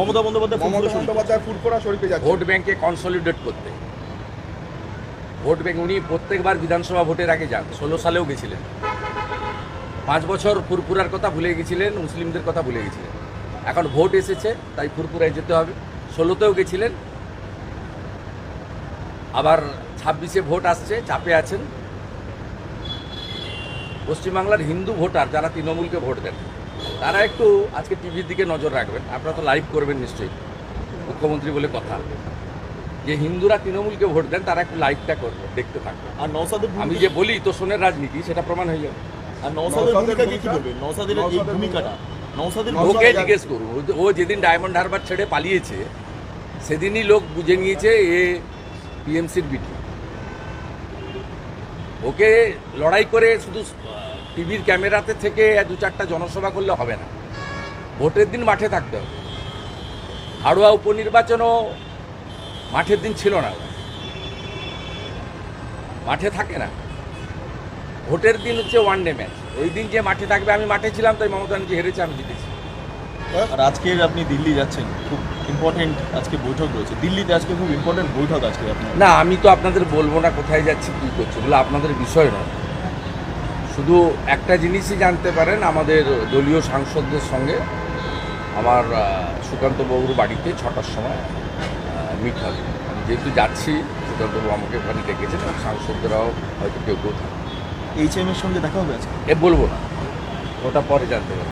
মমতা বন্দ্যোপাধ্যায় ফুরফুরা মমতা শরীফে। বন্দ্যোপাধ্যায় ফুরফুরা শরীফে যাচ্ছে। ভোট ব্যাংকে কনসলিডেট করতে। ভোট ব্যাংক উনি প্রত্যেকবার বিধানসভা ভোটের আগে যান ষোলো সালেও গেছিলেন। পাঁচ বছর ফুরফুরার কথা ভুলে গেছিলেন মুসলিমদের কথা ভুলে গেছিলেন। এখন ভোট এসেছে তাই ফুরফুরায় যেতে হবে। ষোলোতেও গেছিলেন। আবার ছাব্বিশে ভোট আসছে চাপে আছেন। পশ্চিমবাংলার হিন্দু ভোটার যারা তৃণমূলকে ভোট দেন তারা একটু আজকে টিভির দিকে নজর রাখবেন। আপনারা তো লাইভ করবেন নিশ্চয়ই। মুখ্যমন্ত্রী বলে কথা। যে হিন্দুরা তৃণমূলকে ভোট দেন তারা একটু লাইভটা করবে দেখতে থাকবে। আর নওসাদের আমি যে বলি তোষণের রাজনীতি সেটা প্রমাণ হয়ে যাবে। আর ভূমিকা কি বলবেন? এই ভূমিকাটা। ওকে জিজ্ঞেস করুন ও- ও যেদিন ডায়মন্ড হারবার ছেড়ে পালিয়েছে সেদিনই লোক বুঝে নিয়েছে এ পিএমসির বিটি। ওকে লড়াই করে শুধু টিভির ক্যামেরাতে থেকে দু চারটা জনসভা করলে হবে না। ভোটের দিন মাঠে থাকতে হবে। হাড়ুয়া উপনির্বাচনও মাঠের দিন ছিল না। মাঠে থাকে না। ভোটের দিন হচ্ছে ওয়ান ডে ম্যাচ ওই দিন যে মাঠে থাকবে আমি মাঠে ছিলাম তাই মমতা ব্যানার্জি হেরেছে আমি জিতেছি। আর আজকে আপনি দিল্লি যাচ্ছেন খুব ইম্পর্টেন্ট আজকে বৈঠক রয়েছে। দিল্লিতে আজকে খুব ইম্পর্টেন্ট বৈঠক আজকে আপনার। না আমি তো আপনাদের বলব না কোথায় যাচ্ছি কী করছি বলে আপনাদের বিষয় নয়। শুধু একটা জিনিসই জানতে পারেন আমাদের দলীয় সাংসদদের সঙ্গে আমার সুকান্তবাবুর সুকান্ত বাবুর বাড়িতে ছটার সময় মিট হবে। আমি যেহেতু যাচ্ছি সুকান্তবাবু আমাকে ওখানে ডেকেছেন এবং সাংসদরাও হয়তো কেউ কেউ থাকবে। এইচ এম এর সঙ্গে দেখা হবে আজকে? এ বলব না। ওটা পরে জানতে পারব।